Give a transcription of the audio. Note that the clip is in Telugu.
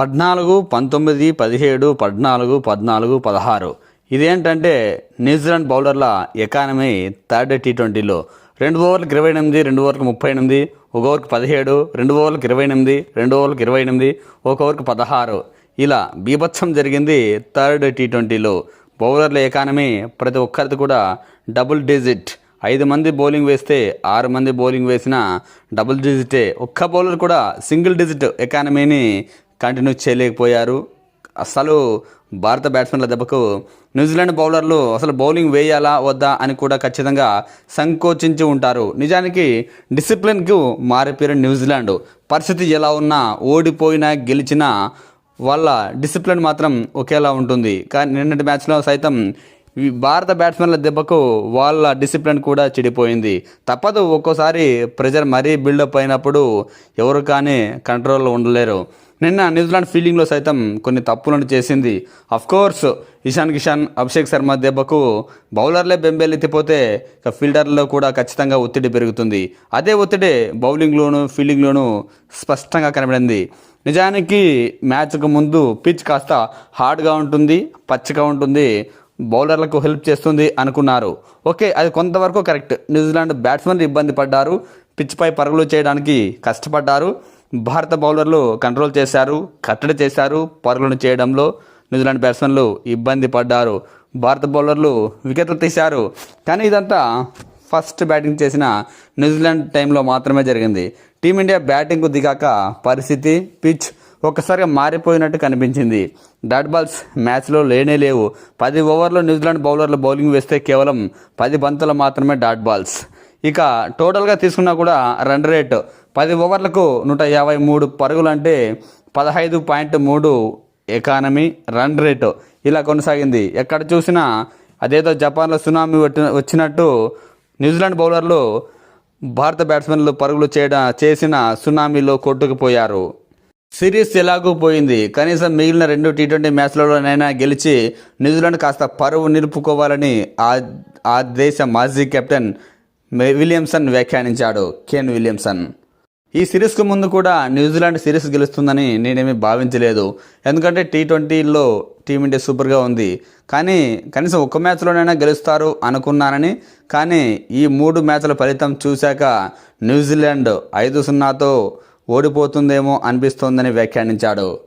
పద్నాలుగు పంతొమ్మిది పదిహేడు పద్నాలుగు పద్నాలుగు పదహారు. ఇదేంటంటే న్యూజిలాండ్ బౌలర్ల ఎకానమీ థర్డ్ టీ ట్వంటీలో. రెండు ఓవర్లకు ఇరవై ఎనిమిది రెండు ఓవర్లకు ముప్పై ఎనిమిది ఒక ఓవర్కి పదిహేడు రెండు ఓవర్లకు ఇరవై ఎనిమిది రెండు ఓవర్లకు ఇరవై ఎనిమిది ఒక ఓవర్కి పదహారు. ఇలా బీభత్సం జరిగింది థర్డ్ టీ ట్వంటీలో. బౌలర్ల ఎకానమీ ప్రతి ఒక్కరిది కూడా డబుల్ డిజిట్. ఐదు మంది బౌలింగ్ వేస్తే ఆరు మంది బౌలింగ్ వేసిన డబుల్ డిజిటే. ఒక్క బౌలర్ కూడా సింగిల్ డిజిట్ ఎకానమీని కంటిన్యూ చేయలేకపోయారు. అసలు భారత బ్యాట్స్మెన్ల దెబ్బకు న్యూజిలాండ్ బౌలర్లు అసలు బౌలింగ్ వేయాలా వద్దా అని కూడా ఖచ్చితంగా సంకోచించి ఉంటారు. నిజానికి డిసిప్లిన్కు మారిపోయిన న్యూజిలాండ్ పరిస్థితి ఎలా ఉన్నా ఓడిపోయినా గెలిచినా వాళ్ళ డిసిప్లిన్ మాత్రం ఒకేలా ఉంటుంది. కానీ నిన్నటి మ్యాచ్లో సైతం భారత బ్యాట్స్మెన్ల దెబ్బకు వాళ్ళ డిసిప్లిన్ కూడా చెడిపోయింది. తప్పదు ఒక్కోసారి ప్రెజర్ మరీ బిల్డప్ అయినప్పుడు ఎవరు కానీ కంట్రోల్లో ఉండలేరు. నిన్న న్యూజిలాండ్ ఫీల్డింగ్లో సైతం కొన్ని తప్పులను చేసింది. కోర్స్ ఇషాన్ కిషాన్ అభిషేక్ శర్మ దెబ్బకు బౌలర్లే బెంబేలెత్తిపోతే ఇక ఫీల్డర్లో కూడా ఖచ్చితంగా ఒత్తిడి పెరుగుతుంది. అదే ఒత్తిడి బౌలింగ్లోను ఫీల్డింగ్లోను స్పష్టంగా కనబడింది. నిజానికి మ్యాచ్కు ముందు పిచ్ కాస్త హార్డ్గా ఉంటుంది పచ్చిగా ఉంటుంది బౌలర్లకు హెల్ప్ చేస్తుంది అనుకున్నారు. ఓకే అది కొంతవరకు కరెక్ట్. న్యూజిలాండ్ బ్యాట్స్మెన్లు ఇబ్బంది పడ్డారు పిచ్పై పరుగులు చేయడానికి కష్టపడ్డారు. భారత బౌలర్లు కంట్రోల్ చేశారు కట్టడి చేశారు పరుగులను చేయడంలో న్యూజిలాండ్ బ్యాట్స్మెన్లు ఇబ్బంది పడ్డారు. భారత బౌలర్లు వికెట్లు తీశారు. కానీ ఇదంతా ఫస్ట్ బ్యాటింగ్ చేసిన న్యూజిలాండ్ టైంలో మాత్రమే జరిగింది. టీమిండియా బ్యాటింగ్కు దిగాక పరిస్థితి పిచ్ ఒక్కసారిగా మారిపోయినట్టు కనిపించింది. డాట్ బాల్స్ మ్యాచ్లో లేనే లేవు. పది ఓవర్లో న్యూజిలాండ్ బౌలర్లు బౌలింగ్ వేస్తే కేవలం పది బంతులు మాత్రమే డాట్ బాల్స్. ఇక టోటల్గా తీసుకున్నా కూడా రన్ రేట్ పది ఓవర్లకు నూట యాభై మూడు పరుగులు అంటే పదహైదు పాయింట్ మూడు ఎకానమీ రన్ రేటు. ఇలా కొనసాగింది. ఎక్కడ చూసినా అదేదో జపాన్లో సునామీ వచ్చిన వచ్చినట్టు న్యూజిలాండ్ బౌలర్లు భారత బ్యాట్స్మెన్లు పరుగులు చేయడం చేసిన సునామీలో కొట్టుకుపోయారు. సిరీస్ ఎలాగూ పోయింది. కనీసం మిగిలిన రెండు టీ ట్వంటీ మ్యాచ్లలోనైనా గెలిచి న్యూజిలాండ్ కాస్త పరువు నిలుపుకోవాలని ఆ ఆ దేశ మాజీ కెప్టెన్ విలియమ్సన్ వ్యాఖ్యానించాడు. Kane Williamson. ఈ సిరీస్కు ముందు కూడా న్యూజిలాండ్ సిరీస్ గెలుస్తుందని నేనేమీ భావించలేదు. ఎందుకంటే టీ ట్వంటీలో టీమిండియా సూపర్గా ఉంది. కానీ కనీసం ఒక్క మ్యాచ్లోనైనా గెలుస్తారు అనుకున్నానని కానీ ఈ మూడు మ్యాచ్ల ఫలితం చూశాక న్యూజిలాండ్ ఐదు సున్నాతో ఓడిపోతుందేమో అనిపిస్తోందని వ్యాఖ్యానించాడు.